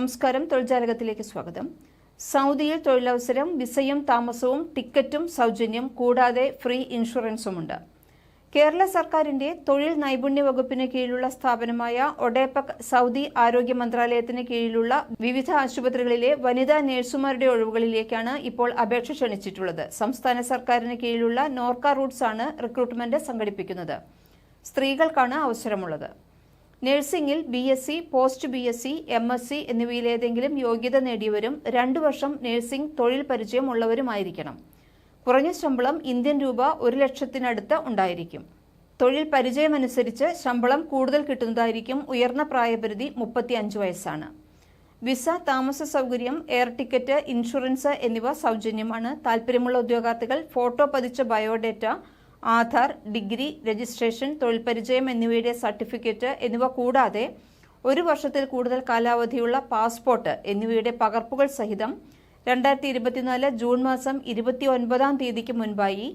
നമസ്കാരം. തൊഴിൽജാലകത്തിലേക്ക് സ്വാഗതം. സൗദിയിൽ തൊഴിലവസരം വിസയും താമസവും ടിക്കറ്റും സൗജന്യം കൂടാതെ ഫ്രീ ഇൻഷുറൻസുമുണ്ട്. കേരള സർക്കാരിന്റെ തൊഴിൽ നൈപുണ്യ വകുപ്പിന് കീഴിലുള്ള സ്ഥാപനമായ ഒഡേപക് സൗദി ആരോഗ്യ മന്ത്രാലയത്തിന് കീഴിലുള്ള വിവിധ ആശുപത്രികളിലെ വനിതാ നഴ്സുമാരുടെ ഒഴിവുകളിലേക്കാണ് ഇപ്പോൾ അപേക്ഷ ക്ഷണിച്ചിട്ടുള്ളത്. സംസ്ഥാന സർക്കാരിന് കീഴിലുള്ള നോർക്ക റൂട്ട്സ് ആണ് റിക്രൂട്ട്മെന്റ് സംഘടിപ്പിക്കുന്നത്. സ്ത്രീകൾക്കാണ് അവസരമുള്ളത്. നഴ്സിംഗിൽ B S C post B S C M S C എന്നിവയിലേതെങ്കിലും യോഗ്യത നേടിയവരും രണ്ടു വർഷം നഴ്സിംഗ് തൊഴിൽ പരിചയം ഉള്ളവരുമായിരിക്കണം കുറഞ്ഞ ശമ്പളം ഇന്ത്യൻ രൂപ ഒരു ലക്ഷത്തിനടുത്ത് ഉണ്ടായിരിക്കും. തൊഴിൽ പരിചയമനുസരിച്ച് ശമ്പളം കൂടുതൽ കിട്ടുന്നതായിരിക്കും ഉയർന്ന പ്രായപരിധി മുപ്പത്തി അഞ്ച് വയസ്സാണ്. വിസ താമസ സൗകര്യം എയർ ടിക്കറ്റ് ഇൻഷുറൻസ് എന്നിവ സൗജന്യമാണ്. താൽപ്പര്യമുള്ള ഉദ്യോഗാർത്ഥികൾ ഫോട്ടോ പതിച്ച ബയോഡേറ്റ ആധാർ ഡിഗ്രി രജിസ്ട്രേഷൻ തൊഴിൽ പരിചയം എന്നിവയുടെ സർട്ടിഫിക്കറ്റ് എന്നിവ കൂടാതെ ഒരു വർഷത്തിൽ കൂടുതൽ കാലാവധിയുള്ള പാസ്പോർട്ട് എന്നിവയുടെ പകർപ്പുകൾ സഹിതം രണ്ടായിരത്തി ഇരുപത്തിനാല് ജൂൺ മാസം ഇരുപത്തി ഒൻപതാം തീയതിക്ക് മുൻപായി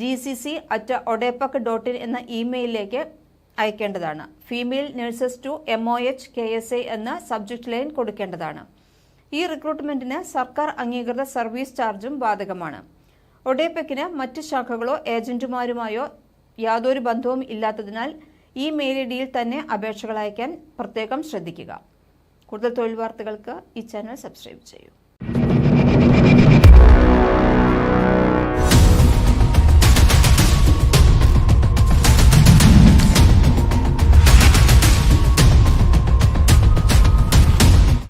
G C C at odepc dot in എന്ന ഇമെയിലിലേക്ക് അയക്കേണ്ടതാണ്. Female nurses to M O H K S A എന്ന സബ്ജക്ട് ലൈൻ കൊടുക്കേണ്ടതാണ്. ഈ റിക്രൂട്ട്മെന്റിന് സർക്കാർ അംഗീകൃത സർവീസ് ചാർജും ബാധകമാണ്. ഒഡേപെക്കിന് മറ്റ് ശാഖകളോ ഏജന്റുമാരുമായോ യാതൊരു ബന്ധവും ഇല്ലാത്തതിനാൽ ഈ മെയിൽ ഐ ഡിയിൽ തന്നെ അപേക്ഷകൾ അയക്കാൻ പ്രത്യേകം ശ്രദ്ധിക്കുക. കൂടുതൽ തൊഴിൽ വാർത്തകൾക്ക് ഈ ചാനൽ സബ്സ്ക്രൈബ് ചെയ്യൂ.